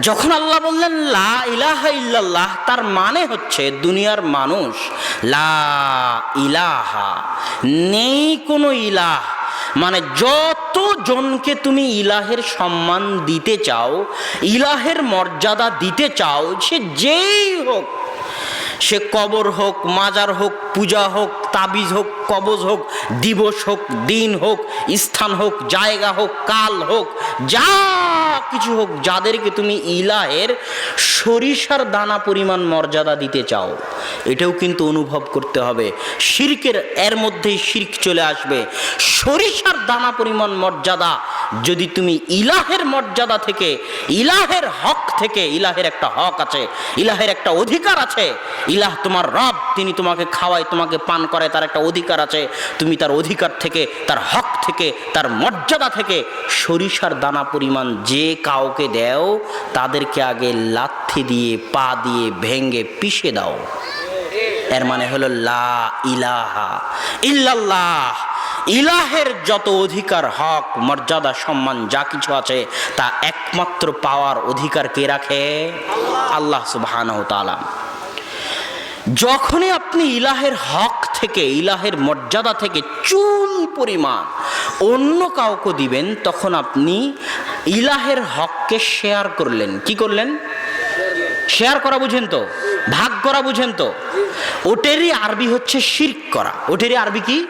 যখন আল্লাহ বললেন, লা ইলাহা ইল্লাল্লাহ তার মানে হচ্ছে দুনিয়ার মানুষ, লা ইলাহা নেই কোনো ইলাহ। মানে যত জনকে তুমি ইলাহের সম্মান দিতে চাও, ইলাহের মর্যাদা দিতে চাও, সে যেই হোক, সে কবর হোক, মাজার হোক, পূজা হোক, তাবিজ হোক, কবজ হোক, দিবস হোক, দিন হোক, স্থান হোক, জায়গা হোক, কাল হোক, যা কিছু হোক, যাদেরকে তুমি ইলাহের সরিষার দানা পরিমাণ মর্যাদা দিতে চাও, এটাও কিন্তু অনুভব করতে হবে। শির্কের এর মধ্যেই শির্ক চলে আসবে। সরিষার দানা পরিমাণ মর্যাদা, যদি তুমি ইলাহের মর্যাদা থেকে, ইলাহের হক থেকে, ইলাহের একটা হক আছে, ইলাহের একটা অধিকার আছে, ইলাহ তোমার রব, তিনি তোমাকে খাওয়ায়, তোমাকে পান করে তার একটা অধিকার আছে, তুমি তার অধিকার থেকে, তার হক থেকে, তার মর্যাদা থেকে সরিষার দানা পরিমাণ যে কাউকে দেও, তাদেরকে আগে লাথি দিয়ে, পা দিয়ে ভেঙ্গে পিষে দাও। এর মানে হলো লা ইলাহা ইল্লাল্লাহ। ইলাহের যত অধিকার হক, মর্যাদা, সম্মান, যা কিছু আছে, তা একমাত্র পাওয়ার অধিকার কে রাখে? আল্লাহ সুবহানাহু তাআলা। যখনই আপনি ইলাহের হক থেকে, ইলাহের মর্যাদা থেকে চুল পরিমাণ অন্য কাউকে দিবেন, তখন আপনি ইলাহের হককে শেয়ার করলেন। কি করলেন? শেয়ার করা বুঝেন তো? ভাগ করা বুঝেন তো? ওটেরই আরবি হচ্ছে শির্ক করা। ওটেরই আরবি কি?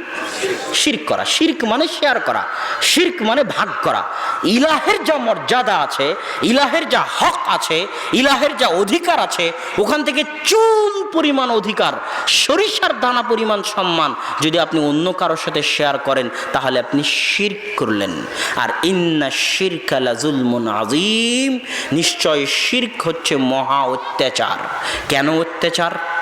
শির্ক করা। শির্ক মানে শেয়ার করা। শির্ক মানে ভাগ করা। ইলাহের যা মর্যাদা আছে, ইলাহের যা হক আছে, ইলাহের যা অধিকার আছে, ওখান থেকে চুন পরিমাণ অধিকার, সরিষার দানা পরিমাণ সম্মান যদি আপনি অন্য কারোর সাথে শেয়ার করেন, তাহলে আপনি শির্ক করলেন। আর ইন্না শির্ক লাজুলমুন আজিম নিশ্চয় শির্ক হচ্ছে মহা অত্যাচার। কেন অত্যাচার?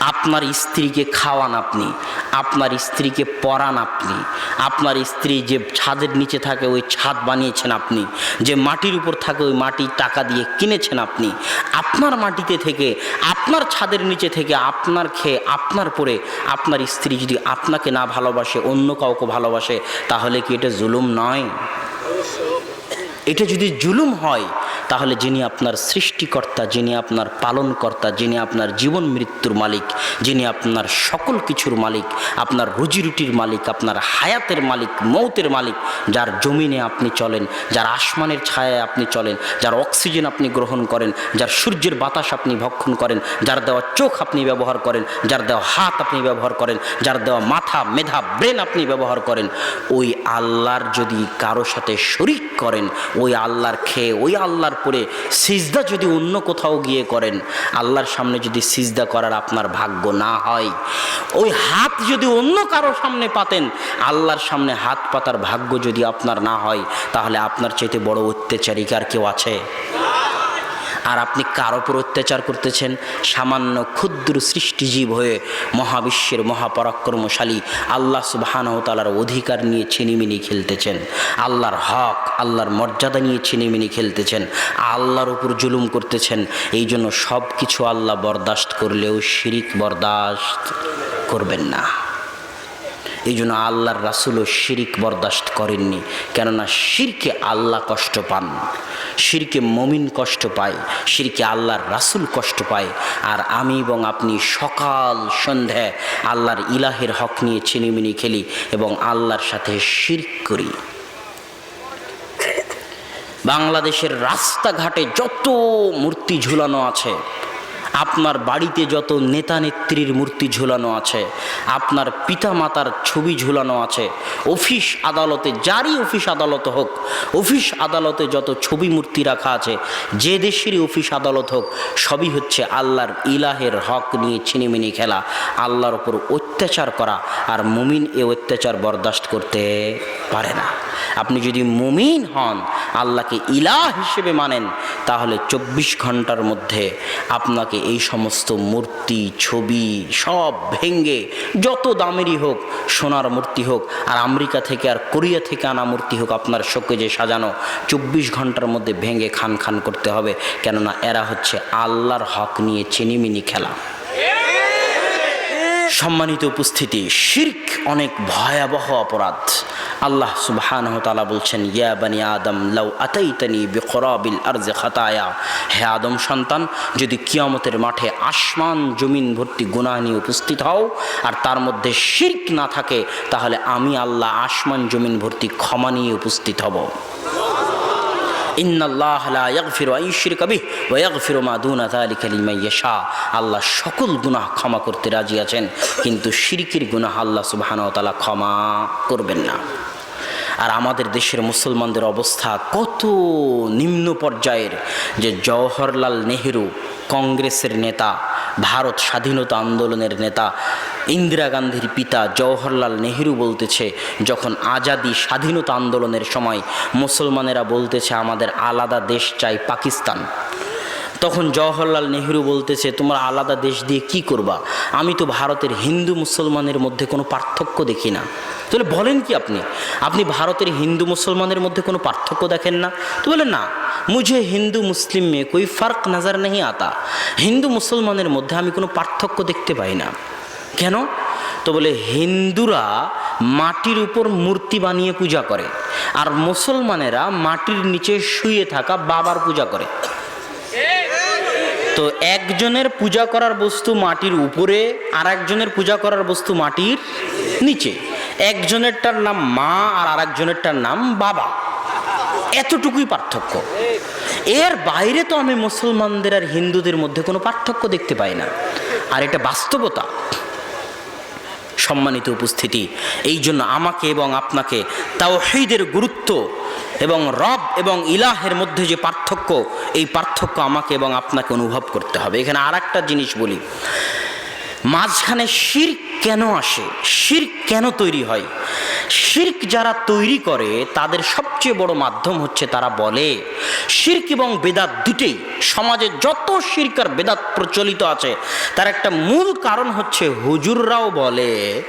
আপনার স্ত্রীকে খাওয়ান আপনি, আপনার স্ত্রীকে পরান আপনি, আপনার স্ত্রী যে ছাদের নিচে থাকে ওই ছাদ বানিয়েছেন আপনি, যে মাটির উপর থাকে ওই মাটি টাকা দিয়ে কিনেছেন আপনি, আপনার মাটিতে থেকে, আপনার ছাদের নিচে থেকে আপনার খেয়ে আপনার পরে আপনার স্ত্রী যদি আপনাকে না ভালোবাসে, অন্য কাউকে ভালোবাসে, তাহলে কি এটা জুলুম নয়? এটা যদি জুলুম হয় তাহলে যিনি আপনার সৃষ্টিকর্তা, যিনি আপনার পালনকর্তা, যিনি আপনার জীবন মৃত্যুর মালিক, যিনি আপনার সকল কিছুর মালিক, আপনার রুজি রুটির মালিক, আপনার হায়াতের মালিক, মৌতের মালিক, যার জমিনে আপনি চলেন, যার আসমানের ছায়ায় আপনি চলেন, যার অক্সিজেন আপনি গ্রহণ করেন, যার সূর্যের বাতাস আপনি ভক্ষণ করেন, যার দেওয়া চোখ আপনি ব্যবহার করেন, যার দেওয়া হাত আপনি ব্যবহার করেন, যার দেওয়া মাথা, মেধা, ব্রেন আপনি ব্যবহার করেন, ওই আল্লাহর যদি কারও সাথে শরিক করেন, ওই আল্লাহর খেয়ে, ওই আল্লাহর পরে সিজদা যদি অন্য কোথাও গিয়ে করেন, আল্লাহর সামনে যদি সিজদা করার আপনার ভাগ্য না হয়, ওই হাত যদি অন্য কারও সামনে পাতেন, আল্লাহর সামনে হাত পাতার ভাগ্য যদি আপনার না হয়, তাহলে আপনার চাইতে বড় অত্যাচারিকার কেউ আছে? আর আপনি কার ওপর অত্যাচার করতেছেন? সামান্য ক্ষুদ্র সৃষ্টিজীব হয়ে মহাবিশ্বের মহাপরাক্রমশালী আল্লাহ সুবাহানহতালার অধিকার নিয়ে ছিনিমিনি খেলতেছেন। আল্লাহর হক, আল্লাহর মর্যাদা নিয়ে ছিনিমিনি খেলতেছেন। আল্লাহর উপর জুলুম করতেছেন। এই জন্য সব কিছু আল্লাহ বরদাস্ত করলেও শিরিক বরদাস্ত করবেন না। এই জন্য আল্লাহর রাসুলও শিরিক বরদাস্ত করেননি। কেননা শিরকে আল্লাহ কষ্ট পান, শিরকে মমিন কষ্ট পায়, শিরকে আল্লাহর রাসুল কষ্ট পায়। আর আমি এবং আপনি সকাল সন্ধ্যায় আল্লাহর ইলাহের হক নিয়ে ছিনিমিনি খেলি এবং আল্লাহর সাথে শিরক করি। বাংলাদেশের রাস্তাঘাটে যত মূর্তি ঝুলানো আছে আপনার বাড়িতে যত নেতা নেত্রীর মূর্তি ঝুলানো আছে, আপনার পিতা মাতার ছবি ঝুলানো আছে, অফিস আদালতে, যারই অফিস আদালত হোক, অফিস আদালতে যত ছবি মূর্তি রাখা আছে, যে দেশেরই অফিস আদালত হোক, সবই হচ্ছে আল্লাহর ইলাহের হক নিয়ে ছিনিমিনি খেলা, আল্লাহর ওপর অত্যাচার করা, আর মুমিন এ অত্যাচার বরদাস্ত করতে পারে না। আপনি যদি মুমিন হন, আল্লাহকে ইলাহ হিসেবে মানেন, তাহলে চব্বিশ ঘণ্টার মধ্যে আপনাকে এই সমস্ত মূর্তি, ছবি সব ভেঙ্গে যত দামেরই হোক সোনার মূর্তি হোক আর আমেরিকা থেকে আর কোরিয়া থেকে আনা মূর্তি হোক আপনার শোকে যে সাজানো চব্বিশ ঘণ্টার মধ্যে ভেঙে খান খান করতে হবে। কেননা এরা হচ্ছে আল্লাহর হক নিয়ে চিনিমিনি খেলা। সম্মানিত উপস্থিতি, শির্ক অনেক ভয়াবহ অপরাধ। আল্লাহ সুবহান বলছেন, ইয়া বানি আদম, লাউ আতাইতানি বিকরাবিল আরজি খাতায়া। হে আদম সন্তান, যদি কিয়ামতের মাঠে আসমান জমিন ভর্তি গুনাহ নিয়ে উপস্থিত হও, আর তার মধ্যে শির্ক না থাকে, তাহলে আমি আল্লাহ আসমান জমিন ভর্তি ক্ষমা নিয়ে উপস্থিত হব। আল্লাহ সকল গুনাহ ক্ষমা করতে রাজি আছেন, কিন্তু শিরকের গুনাহ আল্লাহ সুবহানাহু ওয়া ক্ষমা করবেন না। আর আমাদের দেশের মুসলমানদের অবস্থা কত নিম্ন পর্যায়ের যে জওহরলাল নেহেরু কংগ্রেসের নেতা, ভারত স্বাধীনতা আন্দোলনের নেতা ইন্দিরা গান্ধীর পিতা জওহরলাল নেহেরু বলতেছে, যখন আজাদি স্বাধীনতা আন্দোলনের সময় মুসলমানেরা বলতেছে, আমাদের আলাদা দেশ চাই পাকিস্তান। তখন জওহরলাল নেহেরু বলতেছে, তোমরা আলাদা দেশ দিয়ে কি করবা? আমি তো ভারতের হিন্দু মুসলমানের মধ্যে কোনো পার্থক্য দেখি না। তাহলে বলেন কি আপনি? আপনি ভারতের হিন্দু মুসলমানের মধ্যে কোনো পার্থক্য দেখেন না? তো বলে, না, মুঝে হিন্দু মুসলিম মেয়ে কোই ফার্ক নজর নেই আতা। হিন্দু মুসলমানের মধ্যে আমি কোনো পার্থক্য দেখতে পাই না। কেন? তো বলে, হিন্দুরা মাটির উপর মূর্তি বানিয়ে পূজা করে, আর মুসলমানেরা মাটির নিচে শুয়ে থাকা বাবার পূজা করে। তো একজনের পূজা করার বস্তু মাটির উপরে, আর একজনের পূজা করার বস্তু মাটির নিচে। একজনেরটার নাম মা, আর আরেকজনেরটার নাম বাবা। এতটুকুই পার্থক্য। এর বাইরে তো আমি মুসলমানদের আর হিন্দুদের মধ্যে কোনো পার্থক্য দেখতে পাই না। আর এটা বাস্তবতা। সম্মানিত উপস্থিতি। এই জন্য আমাকে এবং আপনাকে তাওহীদের গুরুত্ব এবং রব এবং ইলাহের মধ্যে যে পার্থক্য, এই পার্থক্য আমাকে এবং আপনাকে অনুভব করতে হবে। এখানে আর জিনিস বলি। মাঝখানে শির কেন আসে? শির কেন তৈরি হয়? শির্ক যারা তৈরি করে, তাদের সবচেয়ে বড় মাধ্যম হচ্ছে তারা বলে, শির্ক এবং বেদাত দুটেই সমাজে যত শির্ক আর বেদাত প্রচলিত আছে, তার একটা মূল কারণ হচ্ছে হুজুররাও বলে,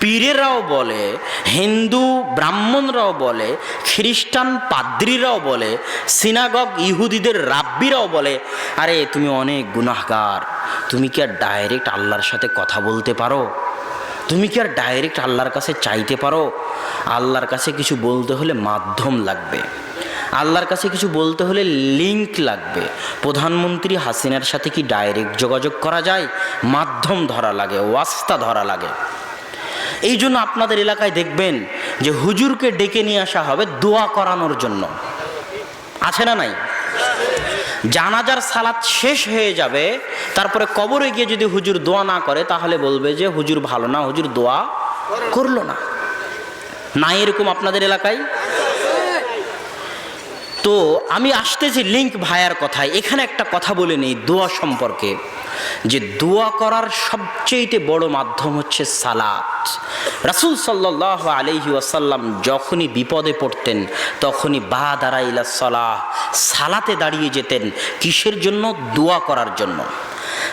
পীরেরাও বলে, হিন্দু, ব্রাহ্মণরাও বলে, খ্রিস্টান পাদ্রীরাও বলে, সিনাগগ ইহুদিদের রাব্বিরাও বলে, আরে তুমি অনেক গুনাহগার, তুমি কি আর ডাইরেক্ট আল্লাহর সাথে কথা বলতে পারো? তুমি কি আর ডাইরেক্ট আল্লাহর কাছে চাইতে পারো? আল্লাহর কাছে কিছু বলতে হলে মাধ্যম লাগবে। আল্লাহর কাছে কিছু বলতে হলে লিংক লাগবে। প্রধানমন্ত্রী হাসিনার সাথে কি ডাইরেক্ট যোগাযোগ করা যায়? মাধ্যম ধরা লাগে, ওয়াস্তা ধরা লাগে। এই জন্য আপনাদের এলাকায় দেখবেন যে হুজুরকে ডেকে নিয়ে আসা হবে দোয়া করানোর জন্য। আছে না নাই? জানাজার সালাত শেষ হয়ে যাবে, তারপরে কবরে গিয়ে যদি হুজুর দোয়া না করে, তাহলে বলবে যে, হুজুর ভালো না, হুজুর দোয়া করল না। না এরকম আপনাদের এলাকায়? তো আমি আসতেছি লিঙ্ক ভায়ার কথায়। এখানে একটা কথা বলে নেই, দোয়া সম্পর্কে। যে দোয়া করার সবচেয়ে বড় মাধ্যম হচ্ছে সালাত। রাসুল সাল্লাহ আলহি ওয়াসাল্লাম যখনই বিপদে পড়তেন, তখনই বা দাঁড়াইলা সালাহ, সালাতে দাঁড়িয়ে যেতেন কিসের জন্য? দোয়া করার জন্য।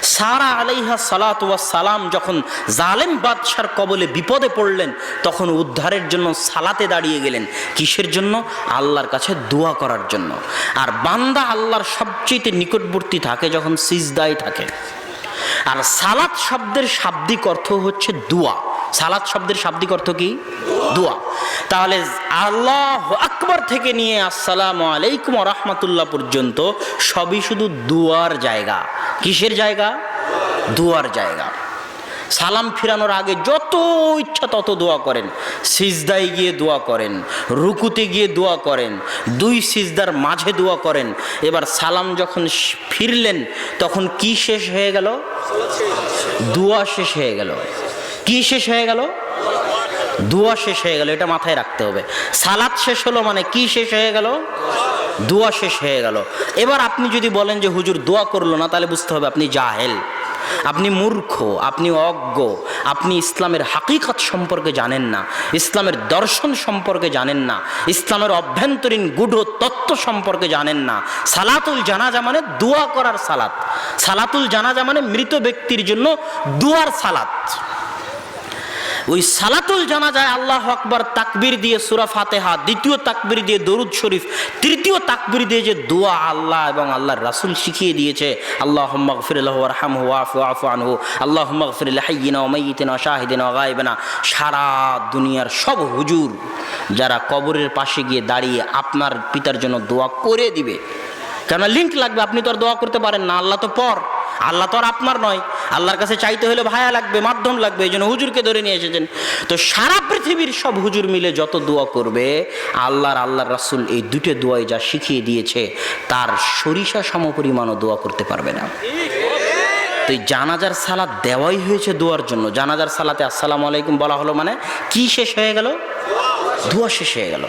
সারা আলাইহা সালাত সালাম যখন জালেম বাদশার কবলে বিপদে পড়লেন, তখন উদ্ধারের জন্য সালাতে দাঁড়িয়ে গেলেন। কিসের জন্য? আল্লাহর কাছে দোয়া করার জন্য। আর বান্দা আল্লাহর সবচেয়ে নিকটবর্তী থাকে যখন সিজদায় থাকে। আর সালাত শব্দের শাব্দিক অর্থ হচ্ছে দোয়া। সালাত শব্দের শাব্দিক অর্থ কি? দোয়া। তাহলে আল্লাহ আকবর থেকে নিয়ে আসসালামু আলাইকুম রহমতুল্লাহ পর্যন্ত সবই শুধু দুয়ার জায়গা। কিসের জায়গা? দুয়ার জায়গা। সালাম ফিরানোর আগে যত ইচ্ছা তত দোয়া করেন। সিজদায় গিয়ে দোয়া করেন, রুকুতে গিয়ে দোয়া করেন, দুই সিজদার মাঝে দোয়া করেন। এবার সালাম যখন ফিরলেন, তখন কি শেষ হয়ে গেল? দোয়া শেষ হয়ে গেল। কি শেষ হয়ে গেল? দোয়া শেষ হয়ে গেল, এটা মাথায় রাখতে হবে। সালাদ শেষ হলো মানে কি শেষ হয়ে গেল? দোয়া শেষ হয়ে গেল। এবার আপনি যদি বলেন যে, হুজুর, দোয়া করল না, তাহলে বুঝতে হবে আপনি জাহেল, আপনি মূর্খ, আপনি অজ্ঞ, আপনি ইসলামের হাকিকত সম্পর্কে জানেন না, ইসলামের দর্শন সম্পর্কে জানেন না, ইসলামের অভ্যন্তরীণ গূঢ় তত্ত্ব সম্পর্কে জানেন না। সালাতুল জানাজা মানে দোয়া করার সালাত। সালাতুল জানাজা মানে মৃত ব্যক্তির জন্য দুয়ার সালাত। ওই সালাতুল জানা যায় আল্লাহ আকবার তাকবির দিয়ে সুরা ফাতেহা, দ্বিতীয় তাকবির দিয়ে দরুদ শরীফ, তৃতীয় তাকবির দিয়ে যে দোয়া আল্লাহ এবং আল্লাহর রাসূল শিখিয়ে দিয়েছে আল্লাহ আফু আনহু আল্লাহ ওয়া শাহিদিনা ওয়া গায়বিনা। সারা দুনিয়ার সব হুজুর যারা কবরের পাশে গিয়ে দাঁড়িয়ে আপনার পিতার জন্য দোয়া করে দিবে। কেননা লিঙ্ক লাগবে, আপনি তো আর দোয়া করতে পারেন না, আল্লাহ তো পর। আল্লাহ তো আর আপনার নয়। আল্লাহর কাছে চাইতে হলে ভায়া লাগবে, মাধ্যম লাগবে, এই জন্য হুজুরকে ধরে নিয়ে এসেছেন। তো সারা পৃথিবীর সব হুজুর মিলে যত দোয়া করবে, আল্লাহর আল্লাহর রাসুল এই দুটো দোয়াই যা শিখিয়ে দিয়েছে, তার সরিষা সমপরিমাণও দোয়া করতে পারবে না। তো এই জানাজার সালাত দেওয়াই হয়েছে দোয়ার জন্য। জানাজার সালাতে আসসালামু আলাইকুম বলা হলো মানে কি শেষ হয়ে গেল? দোয়া শেষ হয়ে গেল।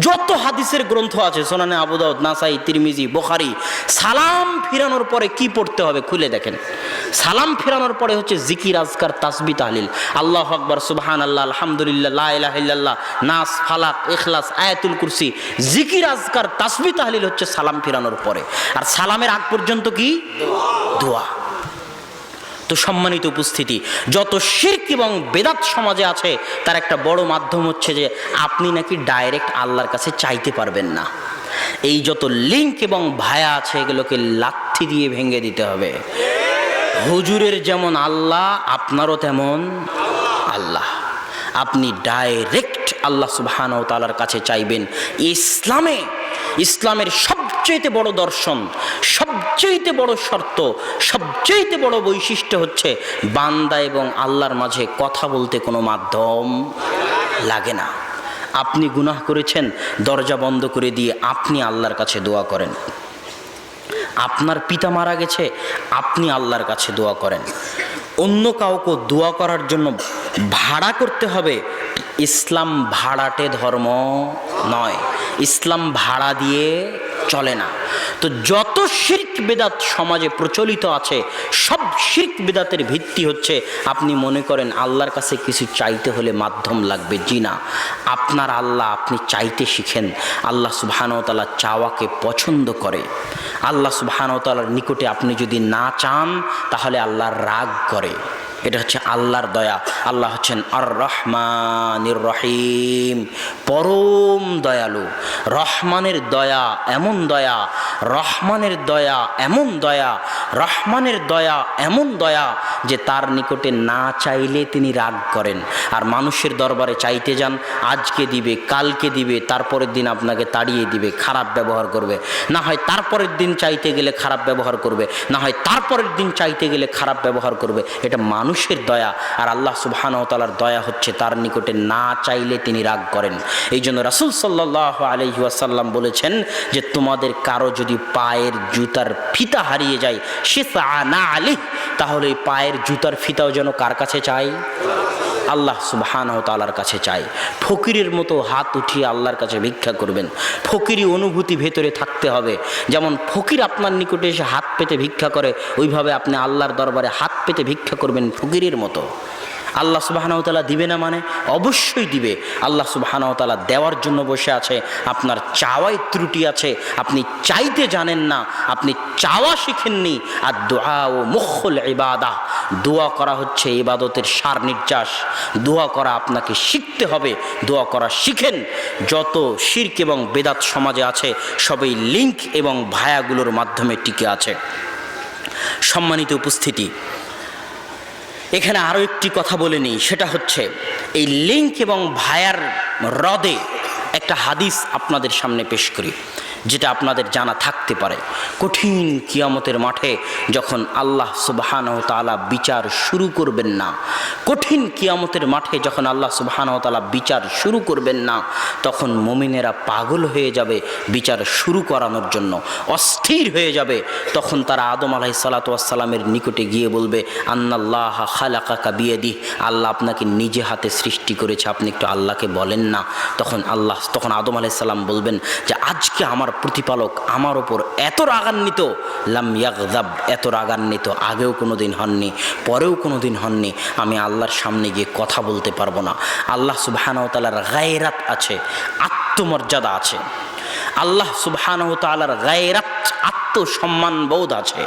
যত হাদিসের গ্রন্থ আছে, সোনানে আবুদাউদ নাসাই, তিরমিজি, বোখারি, সালাম ফিরানোর পরে কি পড়তে হবে খুলে দেখেন। সালাম ফিরানোর পরে হচ্ছে জিকির, আজকার তাসবি তাহলিল। আল্লাহ আকবর সুবহান আল্লাহ আলহামদুলিল্লাহ, লা ইলাহা নাস, ফালাক এখলাস আয়াতুল কুরসি, জিকির, আজকার তাসবি তাহলিল হচ্ছে সালাম ফিরানোর পরে। আর সালামের আগ পর্যন্ত কি? দোয়া। তো সম্মানিত উপস্থিতি, যত শির্ক এবং বেদাত সমাজে আছে, তার একটা বড় মাধ্যম হচ্ছে যে আপনি নাকি ডাইরেক্ট আল্লাহর কাছে চাইতে পারবেন না। এই যত লিঙ্ক এবং ভায়া আছে, এগুলোকে লাথি দিয়ে ভেঙে দিতে হবে। হুজুরের যেমন আল্লাহ, আপনারও তেমন আল্লাহ। আপনি ডাইরেক্ট আল্লাহ সুবহান ও তালার কাছে চাইবেন। ইসলামে, ইসলামের সবচেয়ে বড় দর্শন সবচেয়ে বড় শর্ত সবচেয়ে বড় বৈশিষ্ট্য হচ্ছে বান্দা এবং আল্লাহর মাঝে কথা বলতে কোনো মাধ্যম লাগে না। আপনি গুনাহ করেছেন, দরজা বন্ধ করে দিয়ে আপনি আল্লাহর কাছে দোয়া করেন। আপনার পিতা মারা গেছে, আপনি আল্লাহর কাছে দোয়া করেন। অন্য কাউকে দোয়া করার জন্য ভাড়া করতে হবে, ইসলাম ভাড়াটে ধর্ম নয়। ইসলাম ভাড়া দিয়ে চলে না। তো যত শির্ক বেদাত সমাজে প্রচলিত আছে, সব শির্ক বেদাতের ভিত্তি হচ্ছে আপনি মনে করেন আল্লাহর কাছে কিছু চাইতে হলে মাধ্যম লাগবে। জি না, আপনার আল্লাহ আপনি চাইতে শিখেন। আল্লাহ সুবাহানতালা চাওয়াকে পছন্দ করে। আল্লাহ সুবাহানতালার নিকটে আপনি যদি না চান, তাহলে আল্লাহ রাগ করে। এটা হচ্ছে আল্লাহর দয়া। আল্লাহ হচ্ছেন আর রহমানির রহিম পরম দয়ালু। রহমানের দয়া এমন দয়া, রহমানের দয়া এমন দয়া, রহমানের দয়া এমন দয়া যে তার নিকটে না চাইলে তিনি রাগ করেন। আর মানুষের দরবারে চাইতে যান, আজকে দিবে, কালকে দিবে, তারপরের দিন আপনাকে তাড়িয়ে দিবে, খারাপ ব্যবহার করবে। না হয় তারপরের দিন চাইতে গেলে খারাপ ব্যবহার করবে, না হয় তারপরের দিন চাইতে গেলে খারাপ ব্যবহার করবে। এটা মানুষের দয়া আর আল্লাহ সুবাহানতালার দয়া হচ্ছে তার নিকটে না চাইলে তিনি রাগ করেন। এই জন্য রাসুল সাল্লাহ আলহিহাসাল্লাম বলেছেন যে, তোমাদের কারও যদি পায়ের জুতার ফিতা হারিয়ে যায় সে না আলি তাহলে পায়ের জুতার ফিতাও যেন কার কাছে চাই? আল্লাহ সুবাহানহ তালার কাছে চাই ফকিরের মতো হাত উঠিয়ে আল্লাহর কাছে ভিক্ষা করবেন। ফকিরি অনুভূতি ভেতরে থাকতে হবে। যেমন ফকির আপনার নিকটে এসে হাত পেতে ভিক্ষা করে, ওইভাবে আপনি আল্লাহর দরবারে হাত পেতে ভিক্ষা করবেন ফকিরের মতো। আল্লাহ সুবাহানাউতালা দিবে না মানে? অবশ্যই দিবে। আল্লাহ সুবাহানাউতালা দেওয়ার জন্য বসে আছে। আপনার চাওয়ায় ত্রুটি আছে। আপনি চাইতে জানেন না। আপনি চাওয়া শিখেননি। আর দোয়া ও মুখল ইবাদা। দোয়া করা হচ্ছে ইবাদতের সার নির্যাস। দোয়া করা আপনাকে শিখতে হবে। দোয়া করা শিখেন। যত শির্ক এবং বেদাত সমাজে আছে, সবই লিঙ্ক এবং ভায়াগুলোর মাধ্যমে টিকে আছে। সম্মানিত উপস্থিতি এখানে আরও একটি কথা বলে নিই, সেটা হচ্ছে এই লিঙ্ক এবং ভায়ার হ্রদে একটা হাদিস আপনাদের সামনে পেশ করি। যেটা আপনাদের জানা থাকতে পারে। কঠিন কিয়ামতের মাঠে যখন আল্লাহ সুবাহান তালা বিচার শুরু করবেন না, কঠিন কিয়ামতের মাঠে যখন আল্লাহ সুবাহান তালা বিচার শুরু করবেন না, তখন মমিনেরা পাগল হয়ে যাবে বিচার শুরু করানোর জন্য, অস্থির হয়ে যাবে। তখন তারা আদম আলাহি সালাতামের নিকটে গিয়ে বলবে, আন্নাল্লাহ খালাকা বিয়েদি আল্লাহ আপনাকে নিজে হাতে সৃষ্টি করেছে, আপনি একটু আল্লাহকে বলেন না। তখন আল্লাহ, তখন আদম আলাইসাল্লাম বলবেন যে, আজকে আমার প্রতিপালক আমার ওপর এত রাগান্বিত, লাম ইয়াকজাব এত রাগান্বিত, আগেও কোনো দিন হননি, পরেও কোনো দিন হননি, আমি আল্লাহর সামনে গিয়ে কথা বলতে পারব না। আল্লাহ সুবাহানাও তালার গায়রাত আছে, আত্মমর্যাদা আছে। আল্লাহ সুবহানাহু গায়রাত আত্মসম্মান বোধ আছে।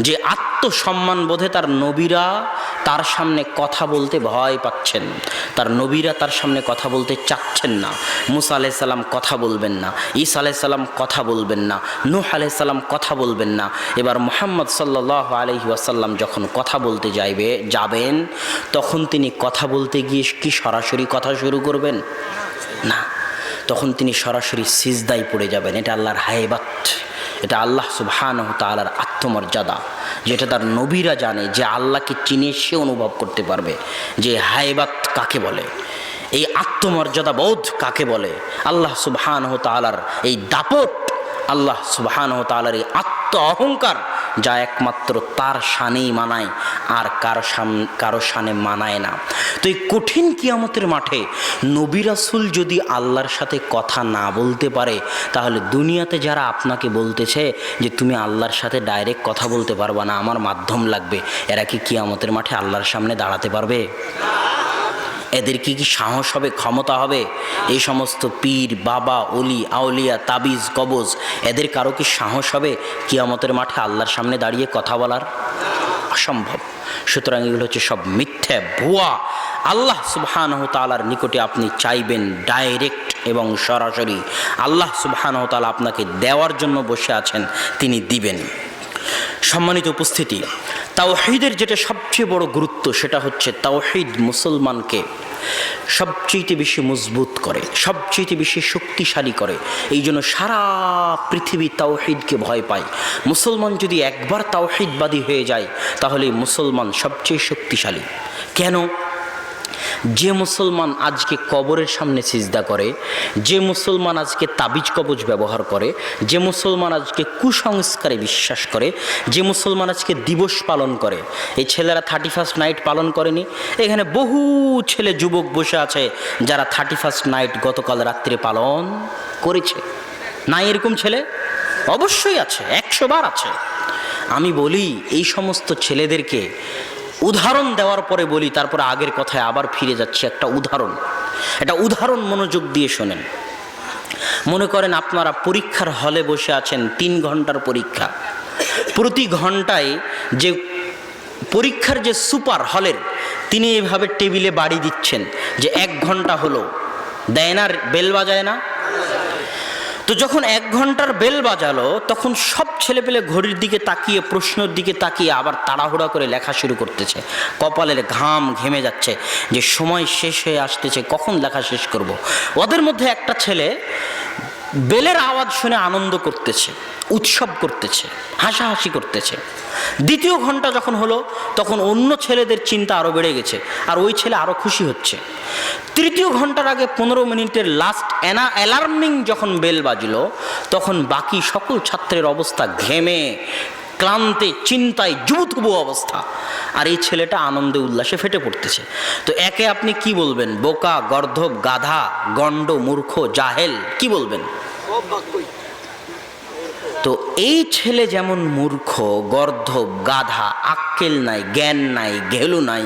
যে আত্মসম্মান বোধে তার নবীরা তার সামনে কথা বলতে ভয় পাচ্ছেন। তার নবীরা তার সামনে কথা বলতে চাচ্ছেন না। মুসা আলাইসাল্লাম কথা বলবেন না। ঈসা আলাইসাল্লাম কথা বলবেন না। নূহ আলাইসাল্লাম কথা বলবেন না। এবার মোহাম্মদ সাল্লাহ আলহি ওয়াসাল্লাম যখন কথা বলতে যাইবে, যাবেন, তখন তিনি কথা বলতে গিয়ে কি সরাসরি কথা শুরু করবেন? না। তখন তিনি সরাসরি সিজদাই পড়ে যাবেন। এটা আল্লাহর হাইবাত এটা আল্লাহ সুবহান তালার আত্মমর্যাদা, যেটা তার নবীরা জানে যে আল্লাহকে চিনে সে অনুভব করতে পারবে। যে হাইবাত কাকে বলে? এই আত্মমর্যাদা বোধ কাকে বলে? আল্লাহ সুবহান তালার এই দাপট, আল্লাহ সুবহান তালার এই আত্ম অহংকার যা একমাত্র তার শানেই মানায় আর কারও সাম, কারও শানে মানায় না। তো এই কঠিন কিয়ামতের মাঠে নবী রাসূল যদি আল্লাহর সাথে কথা না বলতে পারে, তাহলে দুনিয়াতে যারা আপনাকে বলতেছে যে তুমি আল্লাহর সাথে ডাইরেক্ট কথা বলতে পারবা না, আমার মাধ্যম লাগবে, এরা কি কিয়ামতের মাঠে আল্লাহর সামনে দাঁড়াতে পারবে? এদের কি কি সাহস হবে, ক্ষমতা হবে? এই সমস্ত পীর, বাবা অলি আউলিয়া, তাবিজ, কবজ, এদের কারও কি সাহস হবে কিয়ামতের মাঠে আল্লাহর সামনে দাঁড়িয়ে কথা বলার? অসম্ভব। সুতরাং এগুলো হচ্ছে সব মিথ্যে ভুয়া। আল্লাহ সুবহানহ তালার নিকটে আপনি চাইবেন ডাইরেক্ট এবং সরাসরি। আল্লাহ সুবহানহ তালা আপনাকে দেওয়ার জন্য বসে আছেন, তিনি দিবেন। সম্মানিত উপস্থিতি তাওহিদের যেটা সবচেয়ে বড় গুরুত্ব, সেটা হচ্ছে তাওহিদ মুসলমানকে সবচেয়ে বেশি মজবুত করে সবচেয়ে বেশি শক্তিশালী করে। এই জন্য সারা পৃথিবী তাওহিদকে ভয় পায়। মুসলমান যদি একবার তাওহিদবাদী হয়ে যায়, তাহলে মুসলমান সবচেয়ে শক্তিশালী। কেন? যে মুসলমান আজকে কবরের সামনে সিজদা করে, যে মুসলমান আজকে তাবিজ কবজ ব্যবহার করে, যে মুসলমান আজকে কুসংস্কারে বিশ্বাস করে, যে মুসলমান আজকে দিবস পালন করে, এই ছেলেরা থার্টি ফার্স্ট নাইট পালন করেনি। এখানে বহু ছেলে যুবক বসে আছে যারা থার্টি ফার্স্ট নাইট গতকাল রাত্রে পালন করেছে। না এরকম ছেলে? অবশ্যই আছে, একশো বার আছে। আমি বলি, এই সমস্ত ছেলেদেরকে উদাহরণ দেওয়ার পরে বলি, তারপরে আগের কথায় আবার ফিরে যাচ্ছে একটা উদাহরণ। একটা উদাহরণ মনোযোগ দিয়ে শোনেন। মনে করেন আপনারা পরীক্ষার হলে বসে আছেন, তিন ঘণ্টার পরীক্ষা। প্রতি ঘন্টায় যে পরীক্ষার যে সুপার হলের, তিনি এভাবে টেবিলে বাড়ি দিচ্ছেন যে এক ঘণ্টা হলো। দেয় না, বেল বাজায় না। তো যখন এক ঘণ্টার বেল বাজালো, তখন সব ছেলেপেলে ঘড়ির দিকে তাকিয়ে, প্রশ্নের দিকে তাকিয়ে আবার তাড়াহুড়া করে লেখা শুরু করতেছে কপালের ঘাম ঘেমে যাচ্ছে যে সময় শেষ হয়ে আসতেছে, কখন লেখা শেষ করব। ওদের মধ্যে একটা ছেলে বেলের আওয়াজ শুনে আনন্দ করতেছে উৎসব করতেছে, হাসাহাসি করতেছে। দ্বিতীয় ঘণ্টা যখন হলো, তখন অন্য ছেলেদের চিন্তা আরও বেড়ে গেছে, আর ওই ছেলে আরও খুশি হচ্ছে। তৃতীয় ঘণ্টার আগে পনেরো মিনিটের লাস্ট অ্যানা অ্যালার্মিং যখন বেল বাজলো, তখন বাকি সকল ছাত্রের অবস্থা ঘেমে, ক্লান্তে, চিন্তায় জুবুথুবু অবস্থা। আর এই ছেলেটা আনন্দে উল্লাসে ফেটে পড়তেছে। তো একে আপনি কি বলবেন? বোকা, গর্ধব, গাধা, গণ্ড, মূর্খ, জাহেল, কি বলবেন? তো এই ছেলে যেমন মূর্খ, গর্ধব, গাধা, আক্কেল নাই, জ্ঞান নাই, ঘেলু নাই,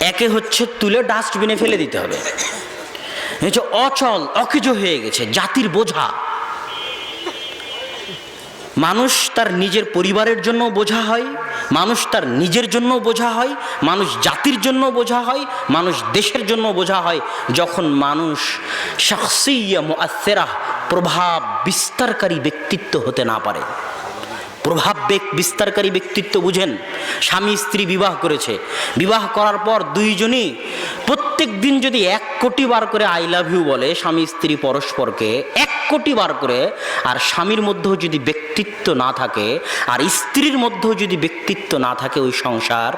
একে হচ্ছে তুলে ডাস্টবিনে ফেলে দিতে হবে। হচ্ছে অচল, অকেজ হয়ে গেছে, জাতির বোঝা। মানুষ তার নিজের পরিবারের জন্য বোঝা হয় মানুষ তার নিজের জন্য বোঝা হয়, মানুষ জাতির জন্য বোঝা হয়, মানুষ দেশের জন্য বোঝা হয়। যখন মানুষ শাকসিয়া মোয়াসেরা প্রভাব বিস্তারকারী ব্যক্তিত্ব হতে না পারে। প্রভাব বেগ বিস্তারকারী ব্যক্তিত্ব বুঝেন। স্বামী স্ত্রী বিবাহ করেছে। বিবাহ করার পর দুইজনই প্রত্যেক দিন যদি এক কোটি বার করে আই লাভ ইউ বলে, স্বামী স্ত্রী পরস্পরকে এক কোটি বার করে, আর স্বামীর মধ্যেও যদি ব্যক্তিত্ব না থাকে, আর স্ত্রীর মধ্যেও যদি ব্যক্তিত্ব না থাকে, ওই সংসার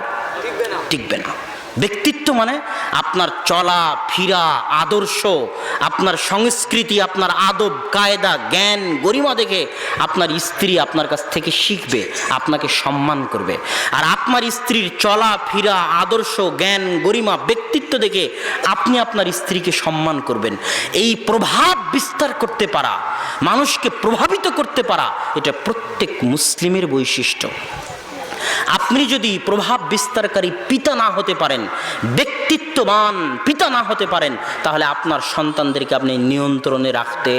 টিকবে না। ব্যক্তিত্ব মানে আপনার চলা, ফিরা, আদর্শ, আপনার সংস্কৃতি, আপনার আদব, কায়দা, জ্ঞান, গরিমা দেখে আপনার স্ত্রী আপনার কাছ থেকে শিখবে, আপনাকে সম্মান করবে। আর আপনার স্ত্রীর চলা, ফিরা, আদর্শ, জ্ঞান, গরিমা, ব্যক্তিত্ব দেখে আপনি আপনার স্ত্রীকে সম্মান করবেন। এই প্রভাব বিস্তার করতে পারা, মানুষকে প্রভাবিত করতে পারা, এটা প্রত্যেক মুসলিমের বৈশিষ্ট্য। আপনি যদি প্রভাব বিস্তারকারী পিতা না হতে পারেন, ব্যক্তিত্ববান পিতা না হতে পারেন, তাহলে আপনার সন্তানদেরকে আপনি নিয়ন্ত্রণে রাখতে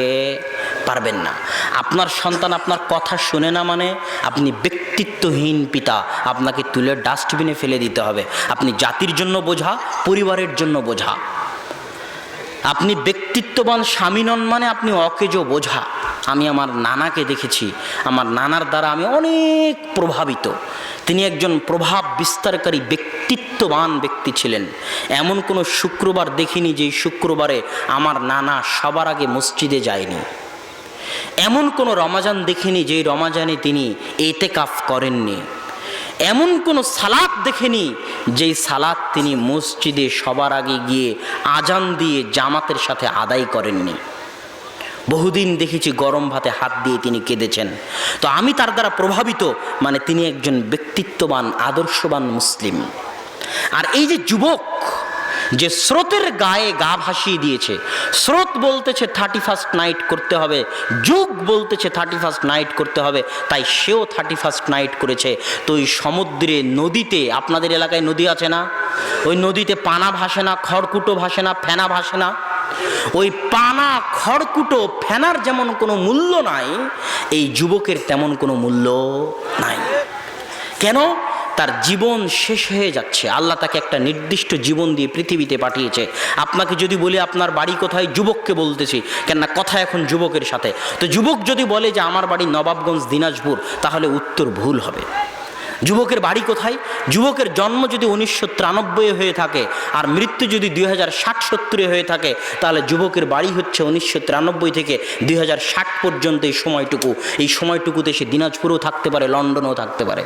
পারবেন না। আপনার সন্তান আপনার কথা শুনে না মানে আপনি ব্যক্তিত্বহীন পিতা, আপনাকে তুলে ডাস্টবিনে ফেলে দিতে হবে। আপনি জাতির জন্য বোঝা, পরিবারের জন্য বোঝা। আপনি ব্যক্তিত্ববান স্বামী নন মানে আপনি অকেজ বোঝা। আমি আমার নানাকে দেখেছি। আমার নানার দ্বারা আমি অনেক প্রভাবিত। তিনি একজন প্রভাব বিস্তারকারী ব্যক্তিত্ববান ব্যক্তি ছিলেন। এমন কোনো শুক্রবার দেখিনি যে শুক্রবারে আমার নানা সবার আগে মসজিদে যায়নি। এমন কোনো রমাজান দেখিনি যে রমাজানে তিনি এতে কাফ করেননি। এমন কোনো সালাত দেখেনি, যেই সালাত তিনি মসজিদে সবার আগে গিয়ে আজান দিয়ে জামাতের সাথে আদায় করেননি। বহুদিন দেখেছি গরম ভাতে হাত দিয়ে তিনি কেঁদেছেন। তো আমি তার দ্বারা প্রভাবিত মানে তিনি একজন ব্যক্তিত্ববান, আদর্শবান মুসলিম। আর এই যে যুবক যে স্রোতের গায়ে গা ভাসিয়ে দিয়েছে। স্রোত বলতেছে থার্টি ফার্স্ট নাইট করতে হবে, যুগ বলতেছে থার্টি ফার্স্ট নাইট করতে হবে, তাই সেও থার্টি ফার্স্ট নাইট করেছে। তো ওই সমুদ্রে, নদীতে, আপনাদের এলাকায় নদী আছে না? ওই নদীতে পানা ভাসে না, খড়কুটো ভাসে না, ফেনা ভাসে না। ওই পানা, খড়কুটো, ফেনার যেমন কোনো মূল্য নাই, এই যুবকের তেমন কোনো মূল্য নাই। কেন? তার জীবন শেষ হয়ে যাচ্ছে। আল্লাহ তাকে একটা নির্দিষ্ট জীবন দিয়ে পৃথিবীতে পাঠিয়েছে। আপনাকে যদি বলি, আপনার বাড়ি কোথায়? যুবককে বলতেছি, কেননা কথা এখন যুবকের সাথে। তো যুবক যদি বলে যে, আমার বাড়ি নবাবগঞ্জ, দিনাজপুর, তাহলে উত্তর ভুল হবে। যুবকের বাড়ি কোথায়? যুবকের জন্ম যদি উনিশশো তিরানব্বই হয়ে থাকে আর মৃত্যু যদি দুই হাজার ষাট সত্তরে হয়ে থাকে, তাহলে যুবকের বাড়ি হচ্ছে উনিশশো তিরানব্বই থেকে দুই হাজার ষাট পর্যন্ত এই সময়টুকু। এই সময়টুকুতে সে দিনাজপুরেও থাকতে পারে, লন্ডনেও থাকতে পারে।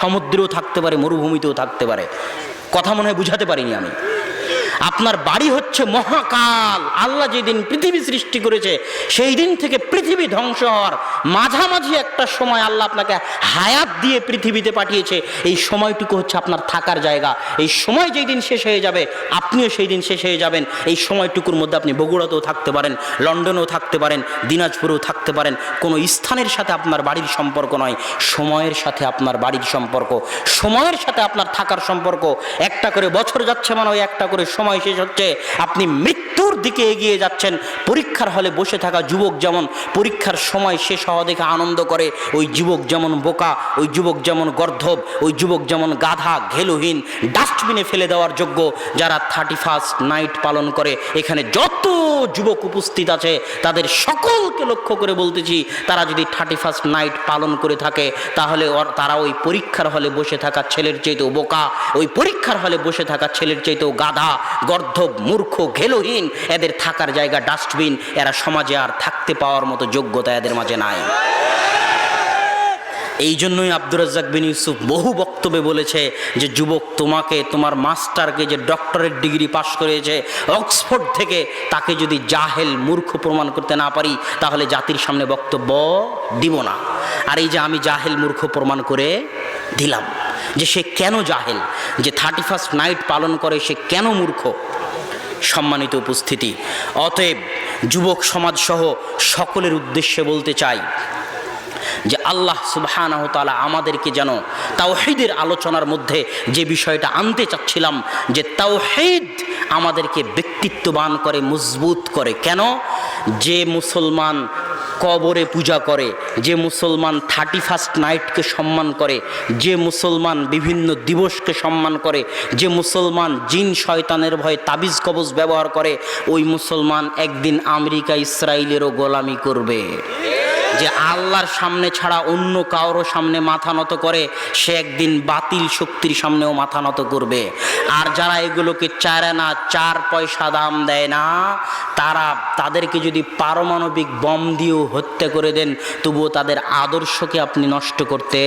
সমুদ্রেও থাকতে পারে মরুভূমিতেও থাকতে পারে। কথা মনে হয় বুঝাতে পারিনি আমি। আপনার বাড়ি হচ্ছে মহাকাল। আল্লাহ যেদিন পৃথিবী সৃষ্টি করেছে, সেই দিন থেকে পৃথিবী ধ্বংস হওয়ার মাঝামাঝি একটা সময় আল্লাহ আপনাকে হায়াত দিয়ে পৃথিবীতে পাঠিয়েছে। এই সময়টুকু হচ্ছে আপনার থাকার জায়গা। এই সময় যেই দিন শেষ হয়ে যাবে, আপনিও সেই দিন শেষ হয়ে যাবেন। এই সময়টুকুর মধ্যে আপনি বগুড়াতেও থাকতে পারেন, লন্ডনেও থাকতে পারেন, দিনাজপুরেও থাকতে পারেন। কোনো স্থানের সাথে আপনার বাড়ির সম্পর্ক নয়, সময়ের সাথে আপনার বাড়ির সম্পর্ক। সময়ের সাথে আপনার থাকার সম্পর্ক। একটা করে বছর যাচ্ছে মানে ওই একটা করে সময় শেষ হচ্ছে। আপনি মৃত্যুর দিকে এগিয়ে যাচ্ছেন। পরীক্ষার হলে বসে থাকা যুবক যেমন পরীক্ষার সময় শেষ হওয়া দেখে আনন্দ করে, ওই যুবক যেমন বোকা, ওই যুবক যেমন গর্ধব, ওই যুবক যেমন গাধা, ঘেলুহীন, ডাস্টবিনে ফেলে দেওয়ার যোগ্য যারা থার্টি ফার্স্ট নাইট পালন করে। এখানে যত যুবক উপস্থিত আছে, তাদের সকলকে লক্ষ্য করে বলতেছি, তারা যদি থার্টি ফার্স্ট নাইট পালন করে থাকে, তাহলে তারা ওই পরীক্ষার হলে বসে থাকা ছেলের চাইতেও বোকা, ওই পরীক্ষার হলে বসে থাকা ছেলের চাইতেও গাধা গর্ধব, মূর্খ, ঘেলুহীন, এদের থাকার জায়গা ডাস্টবিন এরা সমাজে আর থাকতে পাওয়ার মতো যোগ্যতা এদের মাঝে নাই। এই জন্যই আব্দুর রাজ্জাক বিন ইউসুফ বহু বক্তব্যে বলেছে যে, যুবক, তোমাকে, তোমার মাস্টারকে যে ডক্টরেট ডিগ্রি পাশ করেছে অক্সফোর্ড থেকে তাকে যদি জাহেল, মূর্খ প্রমাণ করতে না পারি, তাহলে জাতির সামনে বক্তব্য দিব না। আর এই যে, আমি জাহেল, মূর্খ প্রমাণ করে দিলাম। যে সে কেন জাহেল? যে থার্টি ফার্স্ট নাইট পালন করে, সে কেন মূর্খ? সম্মানিত উপস্থিতি। অতএব যুবক সমাজ সহ সকলের উদ্দেশ্যে বলতে চাই যে আল্লাহ সুবহানাহু তাআলা আমাদেরকে যেন তাওহীদের আলোচনার মধ্যে যে বিষয়টা আনতে চাচ্ছিলাম, যে তাওহীদ আমাদেরকে ব্যক্তিত্ববান করে, মজবুত করে। কেন? যে মুসলমান কবরে পূজা করে, যে মুসলমান থার্টি ফার্স্ট নাইটকে সম্মান করে, যে মুসলমান বিভিন্ন দিবসকে সম্মান করে, যে মুসলমান জিন শয়তানের ভয়ে তাবিজ কবজ ব্যবহার করে, ওই মুসলমান একদিন আমেরিকা ইসরায়েলেরও গোলামি করবে। যে আল্লাহর সামনে ছাড়া অন্য কারোর সামনে মাথা নত করে, সে একদিন বাতিল শক্তির সামনেও মাথা নত করবে। আর যারা এগুলোকে চায় না, চার পয়সা দাম দেয় না, তারা তাদেরকে যদি পারমাণবিক বম দিয়েও হত্যা করে দেন, তবুও তাদের আদর্শকে আপনি নষ্ট করতে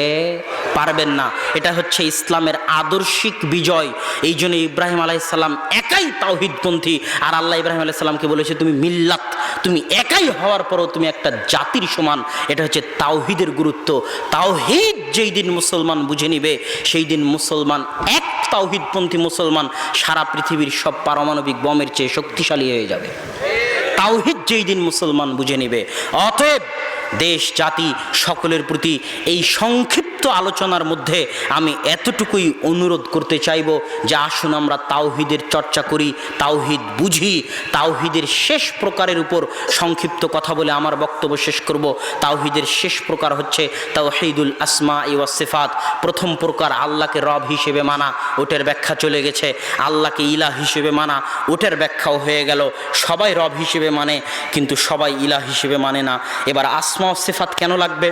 পারবেন না। এটা হচ্ছে ইসলামের আদর্শিক বিজয়। এই জন্য ইব্রাহিম আলাইসাল্লাম একাই তাওহিদপন্থী। আর আল্লাহ ইব্রাহিম আলাইসাল্লামকে বলেছে, তুমি মিল্লাত, তুমি একাই হওয়ার পরও তুমি একটা জাতির সমান এটা হচ্ছে তাওহিদের গুরুত্ব। তাওহিদ যেই দিন মুসলমান বুঝে নিবে, সেই দিন মুসলমান, এক তাওহিদপন্থী মুসলমান সারা পৃথিবীর সব পারমাণবিক বমের চেয়ে শক্তিশালী হয়ে যাবে। তাওহিদ যেই দিন মুসলমান বুঝে নিবে, অতএব দেশ, জাতি, সকলের প্রতি এই সংক্ষিপ্ত আলোচনার মধ্যে আমি এতটুকুই অনুরোধ করতে চাইব যে আসুন আমরা তাওহিদের চর্চা করি, তাওহিদ বুঝি, তাওহিদের শেষ প্রকারের উপর সংক্ষিপ্ত কথা বলে আমার বক্তব্য শেষ করব। তাওহিদের শেষ প্রকার হচ্ছে তাওহিদুল আসমা ইওয়াসিফাত প্রথম প্রকার আল্লাহকে রব হিসেবে মানা, ওটার ব্যাখ্যা চলে গেছে। আল্লাহকে ইলা হিসেবে মানা, ওটার ব্যাখ্যাও হয়ে গেল। সবাই রব হিসেবে মানে কিন্তু সবাই ইলা হিসেবে মানে না। এবার আসমা ও সিফাত কেন লাগবে?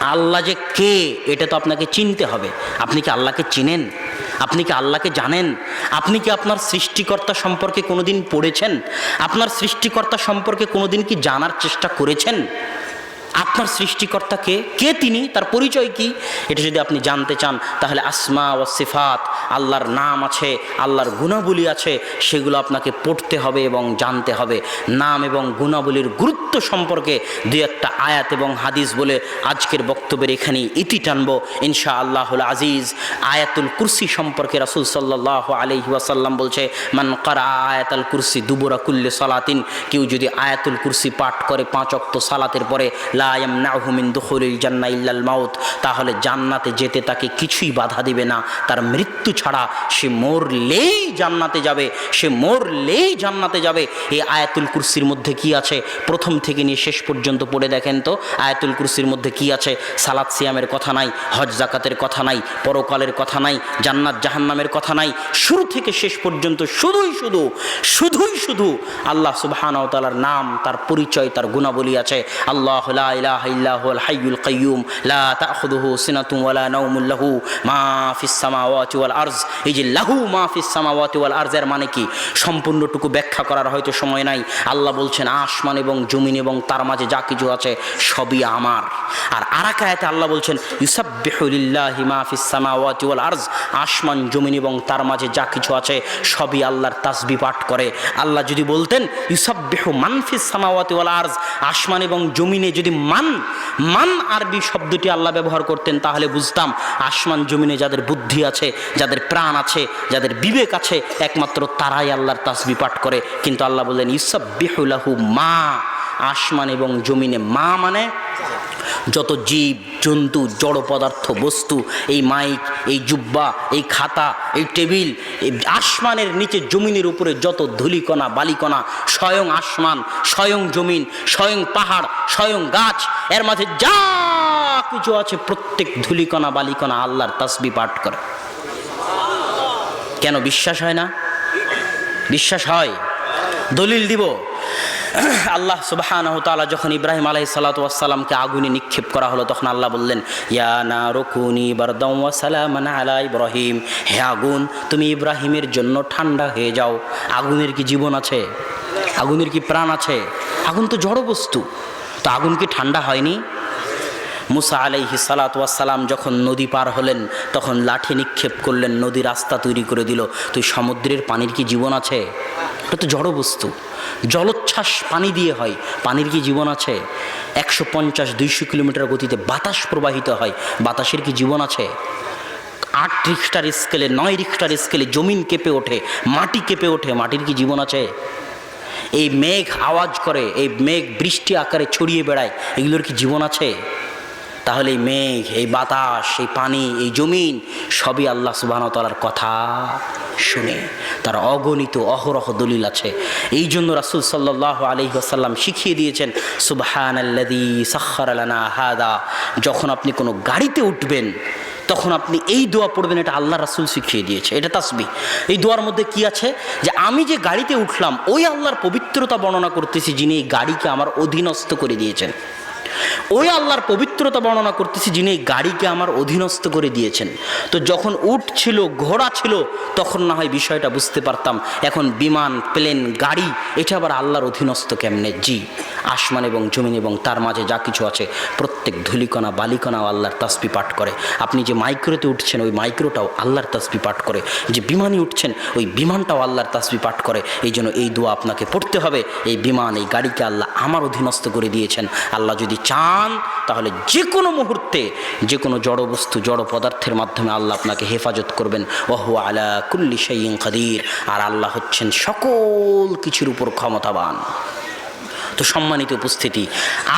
আল্লাহ যে কে, এটা তো আপনাকে চিনতে হবে। আপনি কি আল্লাহকে চিনেন? আপনি কি আল্লাহকে জানেন? আপনি কি আপনার সৃষ্টিকর্তা সম্পর্কে কোনোদিন পড়েছেন? আপনার সৃষ্টিকর্তা সম্পর্কে কোনোদিন কি জানার চেষ্টা করেছেন? আপনার সৃষ্টিকর্তা কে তিনি, তার পরিচয় কি, এটা যদি আপনি জানতে চান, তাহলে আসমা ও সিফাত, আল্লাহর নাম আছে, আল্লাহর গুণাবলী আছে, সেগুলো আপনাকে পড়তে হবে এবং জানতে হবে। নাম এবং গুণাবলীর গুরুত্ব সম্পর্কে দুই একটা আয়াত এবং হাদিস বলে আজকের বক্তব্যের এখানে ইতি টানবো। ইনশা আল্লাহুল আজিজ, আয়াতুল কুরসি সম্পর্কে রাসুল সাল্লাহ আলহি ওয়াসাল্লাম বলছে, মান কারা আয়াতুল কুরসি দুবরা কুল্লে সালাতিন কেউ যদি আয়াতুল কুরসি পাঠ করে পাঁচ অক্ত সালাতের পরে লায়াম মাউত। তাহলে জান্নাতে যেতে তাকে কিছুই বাধা দিবে না। তার মৃত্যু ছাড়া সে মরলেই জান্নাতে যাবে। সে মরলেই জান্নাতে যাবে। এই আয়াতুল কুরসির মধ্যে কি আছে? প্রথম থেকে নিয়ে শেষ পর্যন্ত পড়ে দেখেন তো। আয়াতুল কুরসির মধ্যে কি আছে? সালাদ সিয়ামের কথা নাই, হজ জাকাতের কথা নাই, পরকালের কথা নাই, জান্নাত জাহান্নামের কথা নাই। শুরু থেকে শেষ পর্যন্ত শুধুই শুধু শুধুই শুধু আল্লাহ তাআলার নাম, তার পরিচয়, তার গুণাবলী আছে। আল্লাহ লা ইলাহা মানে কি? সম্পূর্ণটুকু ব্যাখ্যা করার হয়তো সময় নাই। আল্লাহ বলছেন, আসমান এবং জমিন এবং তার মাঝে যা কিছু আছে সবই আমার। আর আরাকায়াতে আল্লাহ বলছেন মা ফিস সামাওয়াতি ওয়াল আরজ। আসমান, জমিন এবং তার মাঝে যা কিছু আছে সবই আল্লাহর তাসবি পাঠ করে। আল্লাহ যদি বলতেন, ইউসাব্বিহু মান ফিস সামাওয়াতি ওয়াল আরজ, আসমান এবং জমিনে যদি মান মান আরবি শব্দটি আল্লাহ ব্যবহার করতেন, তাহলে বুঝতাম আসমান জমিনে যাদের বুদ্ধি আছে, যাদের প্রাণ আছে, যাদের বিবেক আছে, একমাত্র তারাই আল্লাহর তাসবি পাঠ করে। কিন্তু আল্লাহ বললেন, ইউসাব্বিহুলাহু মা আসমান এবং জমিনে মা মানে যত জীব, জন্তু, জড় পদার্থ, বস্তু, এই মাইক, এই জুব্বা, এই খাতা, এই টেবিল, এই আসমানের নিচে জমিনের উপরে যত ধুলিকণা, বালিকণা, স্বয়ং আসমান, স্বয়ং জমিন, স্বয়ং পাহাড়, স্বয়ং গাছ, এর মাঝে যা কিছু আছে, প্রত্যেক ধুলিকণা, বালিকণা আল্লাহর তাসবি পাঠ করে। কেন বিশ্বাস হয় না? বিশ্বাস হয়। দলিল দিব। আল্লাহ সুবাহানহ তালা যখন ইব্রাহিম আলাহি সাল্লাতামকে আগুনে নিক্ষেপ করা হলো, তখন আল্লাহ বললেন, ইয়া না রকুনি বারদাম সালামান আলা ইব্রাহিম। হে আগুন, তুমি ইব্রাহিমের জন্য ঠান্ডা হয়ে যাও। আগুনের কি জীবন আছে? আগুনের কি প্রাণ আছে? আগুন তো জড় বস্তু। তো আগুন কি ঠান্ডা হয়নি? মুসা আলাইহি সালাতাম যখন নদী পার হলেন, তখন লাঠি নিক্ষেপ করলেন নদী রাস্তা তৈরি করে দিল। তুই সমুদ্রের পানির কি জীবন আছে? এটা তো জড় বস্তু। জলোচ্ছ্বাস পানি দিয়ে হয়। পানির কি জীবন আছে? একশো পঞ্চাশ, দুইশো কিলোমিটার গতিতে বাতাস প্রবাহিত হয়। বাতাসের কি জীবন আছে? আট রিক্টার স্কেলে, নয় রিক্টার স্কেলে জমিন কেঁপে ওঠে, মাটি কেঁপে ওঠে। মাটির কি জীবন আছে? এই মেঘ আওয়াজ করে, এই মেঘ বৃষ্টি আকারে ছড়িয়ে বেড়ায়। এগুলোর কি জীবন আছে? তাহলে এই মেঘ, এই বাতাস, এই পানি, এই জমিন সবই আল্লাহ সুবাহতালার কথা শুনে। তার অগণিত অহরহ দলিল আছে। এই জন্য রাসুল সাল্লাহ আলহি আসাল্লাম শিখিয়ে দিয়েছেন সুবহান আল্লাদি সাক্ষর আলানা হাদা। যখন আপনি কোনো গাড়িতে উঠবেন, তখন আপনি এই দোয়া পড়বেন, এটা আল্লাহ রাসুল শিখিয়ে দিয়েছে। এটা তাসবি এই দোয়ার মধ্যে কি আছে? যে আমি যে গাড়িতে উঠলাম, ওই আল্লাহর পবিত্রতা বর্ণনা করতেছি, যিনি এই গাড়িকে আমার অধীনস্থ করে দিয়েছেন। ওই আল্লাহর পবিত্রতা বর্ণনা করতেছি যিনি এই গাড়িকে আমার অধীনস্থ করে দিয়েছেন। তো যখন উট ছিল, ঘোড়া ছিল, তখন না হয় বিষয়টা বুঝতে পারতাম, এখন বিমান, প্লেন, গাড়ি, এটা আবার আল্লাহর অধীনস্থ কেমনে? জি, আসমান এবং জমিন এবং তার মাঝে যা কিছু আছে, প্রত্যেক ধুলিকণা, বালিকণাও আল্লাহর তাসবি পাঠ করে। আপনি যে মাইক্রোতে উঠছেন, ওই মাইক্রোটাও আল্লাহর তাসপি পাঠ করে। যে বিমানে উঠছেন, ওই বিমানটাও আল্লাহর তাসবি পাঠ করে। এই জন্য এই দোয়া আপনাকে পড়তে হবে, এই বিমান, এই গাড়িকে আল্লাহ আমার অধীনস্থ করে দিয়েছেন। আল্লাহ যদি চান, তাহলে যে কোনো মুহূর্তে যে কোনো জড় বস্তু, জড় পদার্থের মাধ্যমে আল্লাহ আপনাকে হেফাজত করবেন। ওহু আলা কুল্লি সাইন খাদির আর আল্লাহ হচ্ছেন সকল কিছুর উপর ক্ষমতাবান। তো সম্মানিত উপস্থিতি।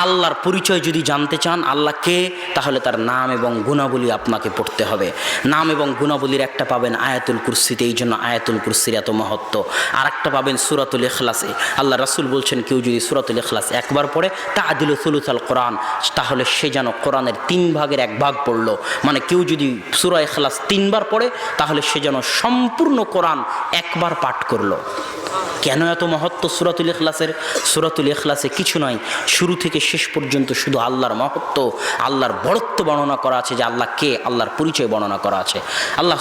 আল্লাহর পরিচয় যদি জানতে চান আল্লাহ কে তাহলে তার নাম এবং গুণাবলী আপনাকে পড়তে হবে। নাম এবং গুণাবলীর একটা পাবেন আয়াতুল কুরসিতে, এই জন্য আয়াতুল কুরসির এত মহত্ব। আর একটা পাবেন সুরাতুল এখলাসে আল্লাহ রাসুল বলছেন, কেউ যদি সুরাতুল এখলাস একবার পড়ে তা আদিল সুলুসাল কোরআন, তাহলে সে যেন কোরআনের তিন ভাগের এক ভাগ পড়ল। মানে কেউ যদি সুরা এখলাস তিনবার পড়ে, তাহলে সে যেন সম্পূর্ণ কোরআন একবার পাঠ করল। কেন এত মহত্ব সুরাতুল ইখলাসের? সুরাতুল এখলাসে কিছু নয়, শুরু থেকে শেষ পর্যন্ত শুধু আল্লাহর মহত্ব, আল্লাহর বড়ত্ব বর্ণনা করা আছে যে আল্লাহ কে? আল্লাহর পরিচয় বর্ণনা করা আছে। আল্লাহ